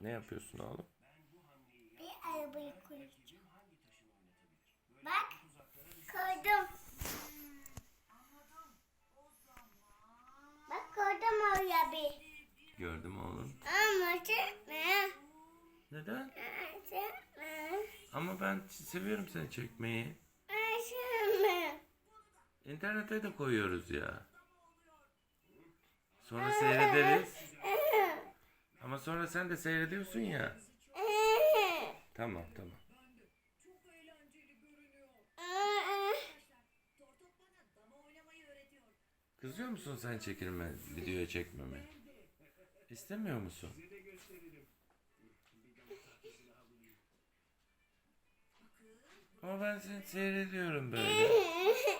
Ne yapıyorsun oğlum? Bir arabayı koyacağım. Bak. Koydum. Bak koydum oraya bir. Gördüm oğlum. Ama çekme. Neden? Çekme. Ama ben seviyorum seni çekmeyi. Çekme. İnternete de koyuyoruz ya. Sonra seyrederiz. Sonra sen de seyrediyorsun ya. Tamam tamam. Kızıyor musun sen çekilme, videoya çekmemi? İstemiyor musun? Ama ben seni seyrediyorum böyle.